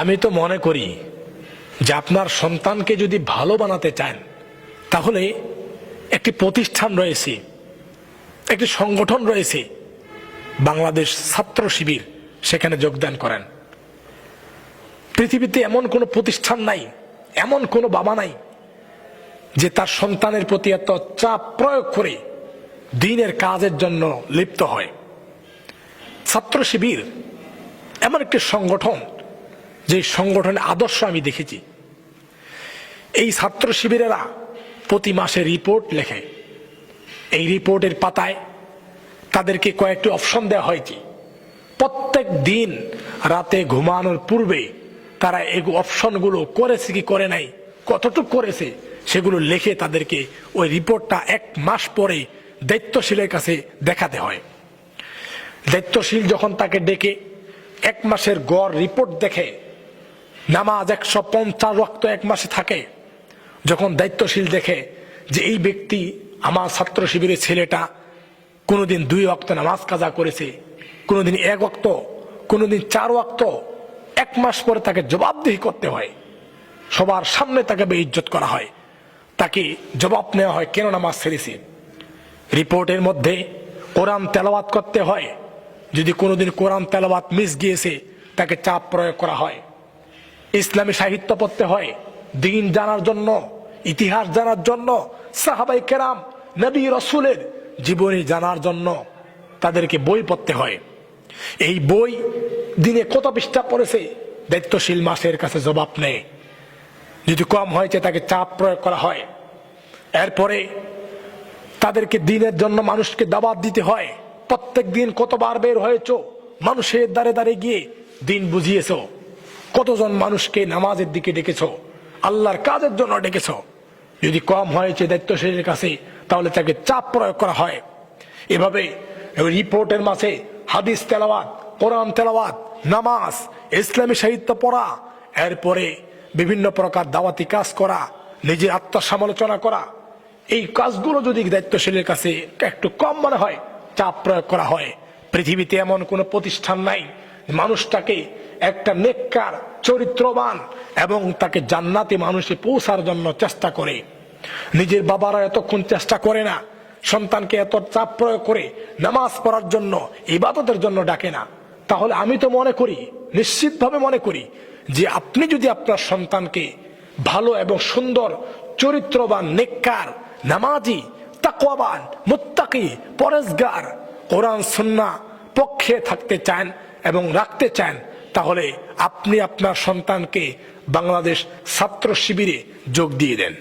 আমি তো মনে করি যে আপনার সন্তানকে যদি ভালো বানাতে চান, তাহলে একটি প্রতিষ্ঠান রয়েছে, একটি সংগঠন রয়েছে, বাংলাদেশ ছাত্র শিবির, সেখানে যোগদান করেন। পৃথিবীতে এমন কোনো প্রতিষ্ঠান নাই, এমন কোনো বাবা নাই, যে তার সন্তানের প্রতি এত চাপ প্রয়োগ করে দিনের কাজের জন্য লিপ্ত হয়। ছাত্র শিবির এমন একটি সংগঠন যে সংগঠনের আদর্শ আমি দেখেছি। এই ছাত্র শিবিরেরা প্রতি মাসে রিপোর্ট লেখে। এই রিপোর্টের পাতায় তাদেরকে কয়েকটি অপশন দেওয়া হয়েছে। প্রত্যেক দিন রাতে ঘুমানোর পূর্বে তারা এই অপশনগুলো করেছে কি করে নাই, কতটুকু করেছে, সেগুলো লিখে তাদেরকে ওই রিপোর্টটা এক মাস পরে দায়িত্বশীলের কাছে দেখাতে হয়। দায়িত্বশীল যখন তাকে ডেকে, এক মাসের গড় রিপোর্ট দেখে নামাজ একশো পঞ্চাশ রক্ত এক মাসে থাকে। যখন দায়িত্বশীল দেখে যে এই ব্যক্তি আমার ছাত্র শিবিরের ছেলেটা কোনোদিন দুই অক্ত নামাজ কাজা করেছে, কোনোদিন এক অক্ত কোনোদিন চার অক্ত এক মাস পরে তাকে জবাবদিহি করতে হয়। সবার সামনে তাকে বেইজ্জত করা হয়। তাকে জবাব নেওয়া হয়, কেন নামাজ ছেড়েছে? রিপোর্টের মধ্যে কোরআন তেলাওয়াত করতে হয়। যদি কোনোদিন কোরআন তেলাওয়াত মিস গিয়েছে, তাকে চাপ প্রয়োগ করা হয়। ইসলামী সাহিত্য পড়তে হয়, দিন জানার জন্য, ইতিহাস জানার জন্য সাহাবাই কেরাম, নবী রসুলের জীবনী জানার জন্য তাদেরকে বই পড়তে হয়। এই বই দিনে কত পৃষ্ঠা পড়েছে? দায়িত্বশীল মাসের কাছে জবাব নেয় যদি কম হয়েছে তাকে চাপ প্রয়োগ করা হয়। এরপরে তাদেরকে দিনের জন্য মানুষকে দাবাত দিতে হয়। প্রত্যেক দিন কতবার বের হয়েছ? মানুষের দ্বারে দ্বারে গিয়ে দিন বুঝিয়েছ। কতজন মানুষকে নামাজের দিকে ডেকেছ? আল্লাহর কাজের জন্য ডেকেছ? যদি কম হয়েছে দায়িত্বশীলের কাছে, তাহলে তাকে চাপ প্রয়োগ করা হয়। এভাবে রিপোর্টের মাঝে হাদিস তেলাওয়াত, কোরআন তেলাওয়াত, নামাজ, ইসলামী সাহিত্য পড়া, এরপরে বিভিন্ন প্রকার দাওয়াতি কাজ করা, নিজের আত্মসমালোচনা করা, এই কাজগুলো যদি দায়িত্বশীলের কাছে একটু কম মনে হয়, চাপ প্রয়োগ করা হয়। পৃথিবীতে এমন কোনো প্রতিষ্ঠান নাই। মানুষটাকে একটা নেককার, চরিত্রবান এবং তাকে জান্নাতে মানুষে পৌঁছার জন্য চেষ্টা করে। নিজের বাবারা এতক্ষণ চেষ্টা করে না, সন্তানকে এত চাপ প্রয়োগ করে নামাজ পড়ার জন্য, ইবাদতের জন্য ডাকে না। তাহলে আমি তো মনে করি, নিশ্চিতভাবে মনে করি, যে আপনি যদি আপনার সন্তানকে ভালো এবং সুন্দর, চরিত্রবান, নেককার, নামাজি, তাকওয়াবান, মুত্তাকি পরেজগার কোরআন সুন্না পক্ষে থাকতে চান এবং রাখতে চান তাহলে আপনি আপনার সন্তানকে বাংলাদেশ ছাত্র শিবিরে যোগ দিয়ে দেন।